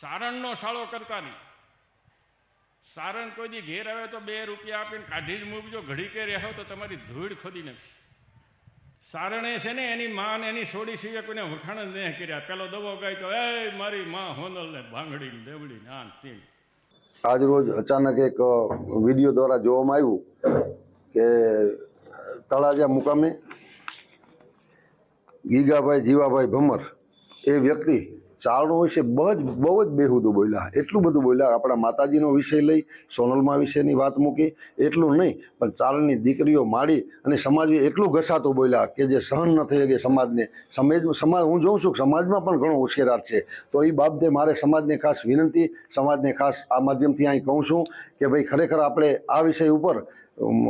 સારણનો સાળો કરતા નહીં. સારણ કોઈ દી ઘેર આવે તો બે રૂપિયા આપીને કાઢી જ મૂકજો. ઘડી કે રહો તો તમારી ધૂળ ખોદી નાખશે. સારણે છે ને, એની માં એની સોડી સિવાય કોઈને વખાણ જ નહીં કર્યા. પેલો દવો ગાય તો, એ મારી માં હોનલ ને ભાંગડી ને દેવડી ને આન તીન આજ રોજ અચાનક એક વીડિયો દ્વારા જોવામાં આવ્યું કે તળાજા મુકામે ગીગાભાઈ જીવાભાઈ ભમર એ વ્યક્તિ ચારણો વિશે બહુ જ બહુ જ બેહુદું બોલ્યા. એટલું બધું બોલ્યા. આપણા માતાજીનો વિષય લઈ, સોનલમાં વિશેની વાત મૂકી. એટલું નહીં, પણ ચારણની દીકરીઓ માડી અને સમાજમાં એટલું ઘસાતું બોલ્યા કે જે સહન ન થઈ શકે સમાજને. સમાજ સમાજ હું જોઉં છું સમાજમાં પણ ઘણો ઉશ્કેરાટ છે. તો એ બાબતે મારે સમાજને ખાસ વિનંતી. સમાજને ખાસ આ માધ્યમથી અહીં કહું છું કે ભાઈ ખરેખર આપણે આ વિષય ઉપર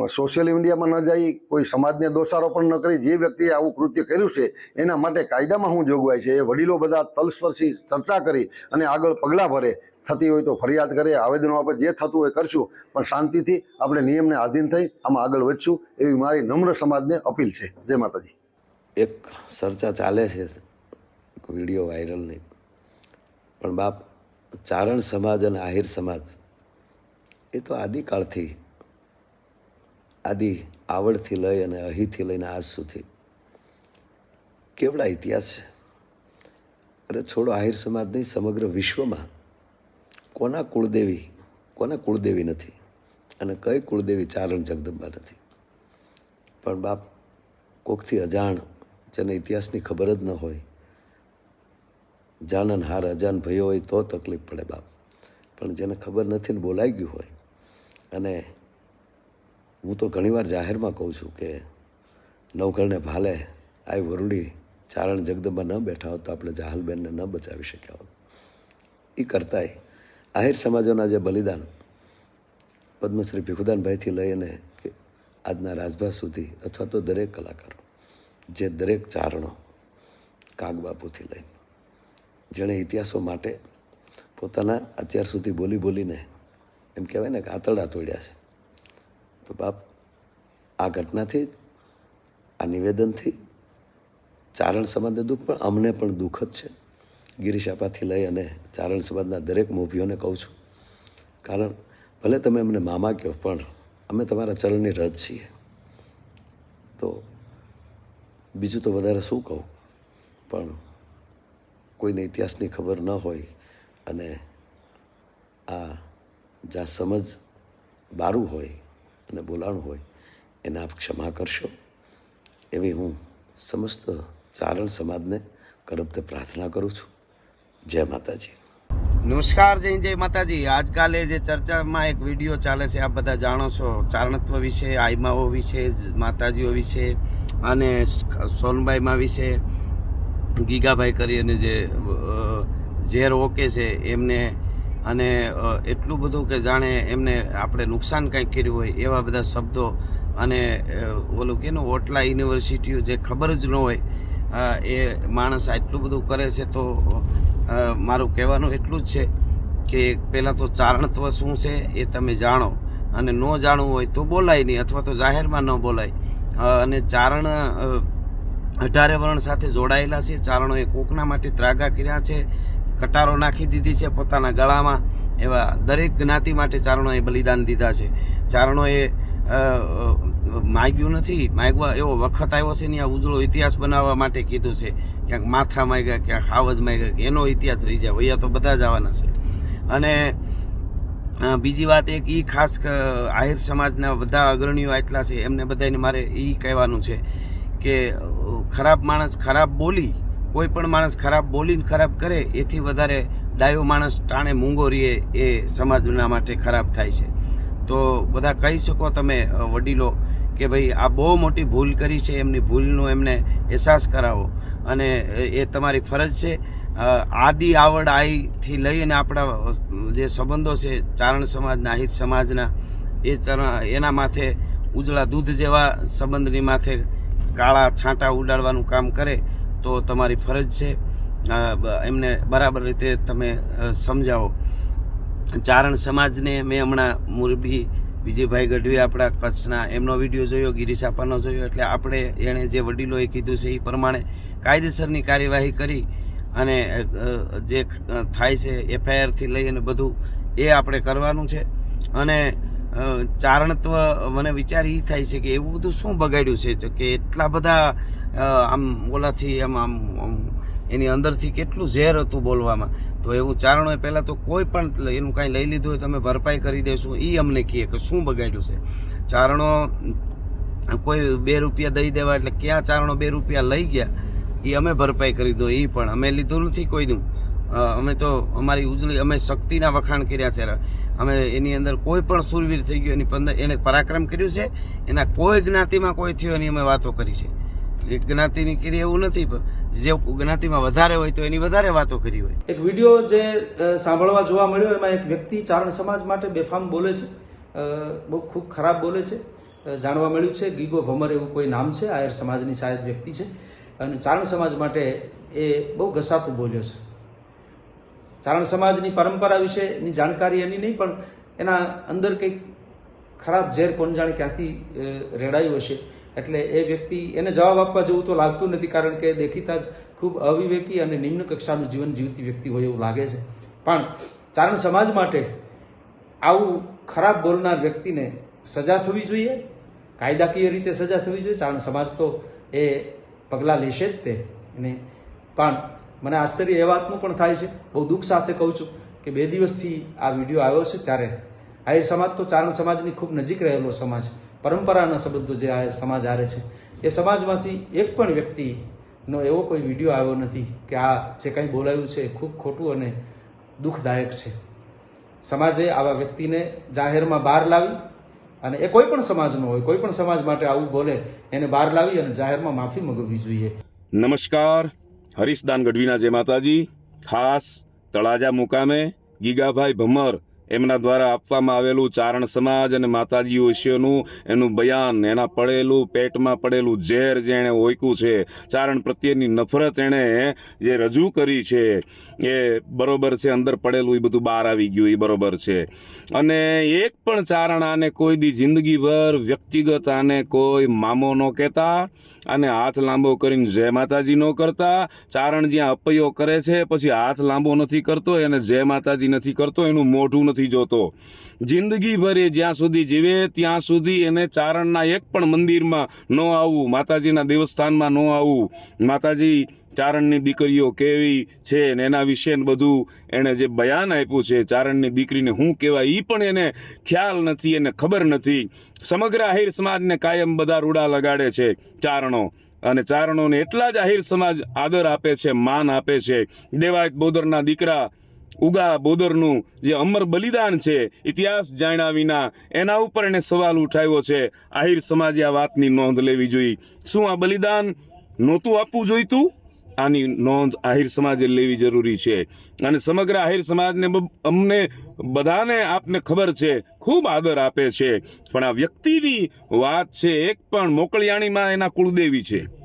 સોશિયલ મીડિયામાં ન જઈ કોઈ સમાજને દોષારોપણ પણ ન કરી, જે વ્યક્તિએ આવું કૃત્ય કર્યું છે, એના માટે કાયદામાં શું જોગવાઈ છે? એ વડીલો બધા તલસ્પર્શી ચર્ચા કરી અને આગળ પગલાં ભરે. થતી હોય તો ફરિયાદ કરે, આવેદનો આપણે જે થતું હોય કરશું. પણ શાંતિથી આપણે નિયમને આધીન થઈ, આમાં આગળ વધશું, એવી મારી નમ્ર સમાજને અપીલ છે. જય માતાજી. એક ચર્ચા ચાલે છે, વીડિયો વાયરલ નહીં પણ બાપ, ચારણ સમાજ અને આહિર સમાજ, એ તો આદિકાળથી આદિ આવડથી લઈ અને અહીંથી લઈને આજ સુધી. કેવડા ઇતિહાસ છે? અરે છોડો, આહિર સમાજ નહીં સમગ્ર વિશ્વમાં કોના કુળદેવી કોના કુળદેવી નથી અને કઈ કુળદેવી ચારણ જગદંબા નથી? પણ બાપ, કોકથી અજાણ જેને ઇતિહાસની ખબર જ ન હોય જાનન હાર અજાન ભયો હોય તો તકલીફ પડે બાપ. પણ જેને ખબર નથી ને બોલાઈ ગયું હોય અને હું તો ઘણીવાર જાહેરમાં કહું છું કે નવઘરને ભાલે આ વરુડી, ચારણ જગદમાં ન બેઠા હોત તો આપણે જાહલબેનને ન બચાવી શક્યા હોત. એ કરતાંય આહિર સમાજોના જે બલિદાન પદ્મશ્રી ભીખુદાનભાઈથી લઈને કે આજના રાજભા સુધી અથવા તો દરેક કલાકારો, જે દરેક ચારણો કાગબાપુથી લઈને જેણે ઇતિહાસો માટે પોતાના અત્યાર સુધી બોલી બોલીને એમ કહેવાય ને કે આતરડા તોડ્યા છે. તો બાપ આ ઘટનાથી આ નિવેદનથી ચારણ સમાજને દુઃખ, પણ અમને પણ દુઃખ જ છે. ગિરીશ આપાથી લઈ અને ચારણ સમાજના દરેક મોભીઓને કહું છું. કારણ ભલે તમે અમને મામા કહો, પણ અમે તમારા ચરણની રજ છીએ. તો બીજું તો વધારે શું કહું? પણ કોઈને ઇતિહાસની ખબર ન હોય અને આ જ્યાં સમજ બારું હોય અને બોલાણું હોય, એને આપ ક્ષમા કરશો. એવી હું સમસ્ત ચારણ સમાજને કરબતે પ્રાર્થના કરું છું. જય માતાજી. નમસ્કાર, જય જય માતાજી. આજકાલે જે ચર્ચામાં એક વીડિયો ચાલે છે, આપ બધા જાણો છો, ચારણત્વ વિશે, આઈમાઓ વિશે, માતાજીઓ વિશે અને સોનબાઈમાં વિશે, ગીગાભાઈ કરી અને જે ઝેર ઓકે છે, એમને અને એટલું બધું કે જાણે એમને આપણે નુકસાન કંઈક કર્યું હોય એવા બધા શબ્દો અને ઓલું કે ઓટલા યુનિવર્સિટીઓ જે ખબર જ ન હોય એ માણસ આટલું બધું કરે છે તો મારું કહેવાનું એટલું જ છે કે પહેલાં તો ચારણત્વ શું છે એ તમે જાણો અને ન જાણવું હોય તો બોલાય નહીં અથવા તો જાહેરમાં ન બોલાય. અને ચારણ અઢારે વર્ણ સાથે જોડાયેલા છે ચારણોએ કોકના માટે ત્રાગા કર્યા છે કટારો નાખી દીધી છે પોતાના ગળામાં. એવા દરેક જ્ઞાતિ માટે ચારણોએ બલિદાન દીધા છે. ચારણોએ માગ્યું નથી. માગવા એવો વખત આવ્યો છે ને આ ઉજળો ઇતિહાસ બનાવવા માટે કીધું છે. ક્યાંક માથા માગ્યા, ક્યાંક હાવજ માગ્યા એનો ઇતિહાસ રહી જાય. વૈયા તો બધા જ આવવાના છે. અને બીજી વાત એક એ ખાસ આહિર સમાજના બધા અગ્રણીઓ આટલા છે. એમને બધાને મારે એ કહેવાનું છે કે ખરાબ માણસ ખરાબ બોલી કોઈ પણ માણસ ખરાબ બોલીને ખરાબ કરે, એથી વધારે ડાયો માણસ ટાણે મૂંગો રહીએ એ સમાજના માટે ખરાબ થાય છે. તો બધા કહી શકો તમે વડીલો, કે ભાઈ આ બહુ મોટી ભૂલ કરી છે, એમની ભૂલનો એમને અહેસાસ કરાવો. અને એ તમારી ફરજ છે. આદિ આવડ આઈથી લઈને આપણા જે સંબંધો છે, ચારણ સમાજના આહિર સમાજના, એ એના માથે ઉજળા દૂધ જેવા સંબંધની માથે કાળા છાંટા ઉડાડવાનું કામ કરે તો તમારી ફરજ છે. એમને બરાબર રીતે તમે સમજાવો. ચારણ સમાજને મેં હમણાં મોરબી વિજયભાઈ ગઢવી આપણા કચ્છના, એમનો વીડિયો જોયો, ગિરીશ આપાનો જોયો, એટલે આપણે એણે જે વડીલોએ કીધું છે એ પ્રમાણે કાયદેસરની કાર્યવાહી કરી અને જે થાય છે, એફઆઈઆરથી લઈ અને બધું એ આપણે કરવાનું છે. અને ચારણત્વ મને વિચાર એ થાય છે કે એવું બધું શું બગાડ્યું છે? તો કે એટલા બધા આમ ઓલાથી આમ આમ એની અંદરથી કેટલું ઝેર હતું બોલવામાં. તો એવું ચારણોએ પહેલાં તો કોઈ પણ એનું કાંઈ લઈ લીધું હોય તમે ભરપાઈ કરી દેશું. એ અમને કહે કે શું બગાડ્યું છે? ચારણો કોઈ બે રૂપિયા દઈ દેવા એટલે ક્યાં ચારણો બે રૂપિયા લઈ ગયા? એ અમે ભરપાઈ કરી દો એ પણ. અમે લીધું નથી કોઈનું અમે તો અમારી ઉજળી, અમે શક્તિના વખાણ કર્યા છે. અમે એની અંદર કોઈ પણ સુરવીર થઈ ગયો, એની પંદર, એને પરાક્રમ કર્યું છે. એના કોઈ જ્ઞાતિમાં કોઈ થયો એની અમે વાતો કરી છે. એક જ્ઞાતિની કરી એવું નથી જે જ્ઞાતિમાં વધારે હોય તો એની વધારે વાતો કરી હોય. એક વીડિયો જે સાંભળવા જોવા મળ્યો, એમાં એક વ્યક્તિ ચારણ સમાજ માટે બેફામ બોલે છે. બહુ ખૂબ ખરાબ બોલે છે. જાણવા મળ્યું છે, ગીગો ભમર એવું કોઈ નામ છે, આયર સમાજની શાયદ વ્યક્તિ છે. અને ચારણ સમાજ માટે એ બહુ ઘસાતું બોલ્યો છે. ચારણ સમાજની પરંપરા વિશેની જાણકારી એની નહીં, પણ એના અંદર કંઈક ખરાબ ઝેર કોણ જાણે ક્યાંથી રેડાયું હશે. એટલે એ વ્યક્તિ એને જવાબ આપવા જેવું તો લાગતું નથી, કારણ કે દેખીતા જ ખૂબ અવિવેકી અને નિમ્ન કક્ષાનું જીવન જીવતી વ્યક્તિ હોય એવું લાગે છે. પણ ચારણ સમાજ માટે આવું ખરાબ બોલનાર વ્યક્તિને સજા થવી જોઈએ, કાયદાકીય રીતે સજા થવી જોઈએ. ચારણ સમાજ તો એ પગલાં લેશે જ તે અને પણ મને આશ્ચર્ય એ વાતનું પણ થાય છે. બહુ દુઃખ સાથે કહું છું કે બે દિવસથી આ વીડિયો આવ્યો છે ત્યારે આહિર સમાજ તો ચારણ સમાજની ખૂબ નજીક રહેલો સમાજ, પરંપરાના સંબંધો જે આ સમાજ આરે છે, એ સમાજમાંથી એક પણ વ્યક્તિનો એવો કોઈ વીડિયો આવ્યો નથી કે આ જે કંઈ બોલાયું છે ખૂબ ખોટું અને દુઃખદાયક છે. સમાજે આવા વ્યક્તિને જાહેરમાં બહાર લાવી અને એ કોઈ પણ સમાજનો હોય, કોઈ પણ સમાજ માટે આવું બોલે, એને બહાર લાવી અને જાહેરમાં માફી મગવવી જોઈએ. નમસ્કાર. હરીશદાન ગઢવીના જય માતાજી ખાસ તળાજા મુકામે ગીગાભાઈ ભમર એમના દ્વારા આપવામાં આવેલું ચારણ સમાજ અને માતાજી વિશેનું એનું બયાન, એના પડેલું પેટમાં પડેલું ઝેર જે એણે ઓયકું છે, ચારણ પ્રત્યેની નફરત એણે જે રજૂ કરી છે, એ બરોબર છે, અંદર પડેલું એ બધું બહાર આવી ગયું, એ બરોબર છે. અને એક પણ ચારણ આને કોઈ દી જિંદગીભર વ્યક્તિગત આને કોઈ મામો ન કહેતા અને હાથ લાંબો કરીને જય માતાજી ન કરતા. ચારણ જ્યાં અપૈયો કરે છે, પછી હાથ લાંબો નથી કરતો, એને જય માતાજી નથી કરતો, એનું મોઢું નથી જોતો. જિંદગીભર જ્યાં સુધી જીવે, ત્યાં સુધી એને ચારણના એક પણ મંદિરમાં ન આવવું, માતાજીના દેવસ્થાનમાં ન આવવું. માતાજી, ચારણની દીકરીઓ કેવી છે ને એના વિશે બધું એણે જે બયાન આપ્યું છે ચારણની દીકરીને શું કહેવાય એ પણ એને ખ્યાલ નથી એને ખબર નથી. સમગ્ર આહિર સમાજને કાયમ બધા રૂડા લગાડે છે ચારણો. અને ચારણોને એટલા જ આહિર સમાજ આદર આપે છે, માન આપે છે. દેવાયત બોદરના દીકરા ઉગા બોદરનું જે અમર બલિદાન છે, ઇતિહાસ જાણ્યા વિના એના ઉપર એણે સવાલ ઉઠાવ્યો છે. આહિર સમાજે આ વાતની નોંધ લેવી જોઈએ. શું આ બલિદાન નહોતું આપવું જોઈતું? આની નોંધ આહિર સમાજે લેવી જરૂરી છે. અને સમગ્ર આહિર સમાજને અમને બધાને આપને ખબર છે, ખૂબ આદર આપે છે. પણ આ વ્યક્તિની વાત છે, એક પણ મોકળિયાણીમાં એના કુળદેવી છે.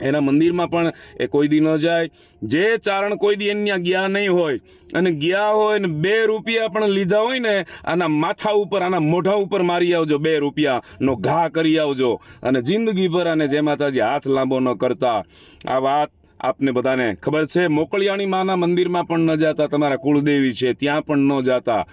એના મંદિરમાં પણ એ કોઈ દી ન જાય. જે ચારણ કોઈ દી એની ગયા નહીં હોય અને ગયા હોય ને બે રૂપિયા પણ લીધા હોય ને, આના માથા ઉપર, આના મોઢા ઉપર મારી આવજો બે રૂપિયાનો ઘા કરી આવજો અને જિંદગીભર અને જે માતાજી હાથ લાંબો ન કરતા. આ વાત આપને બધાને ખબર છે. મોકળિયાણી માના મંદિરમાં પણ ન જાતા, તમારા કુળદેવી છે, ત્યાં પણ ન જાતા.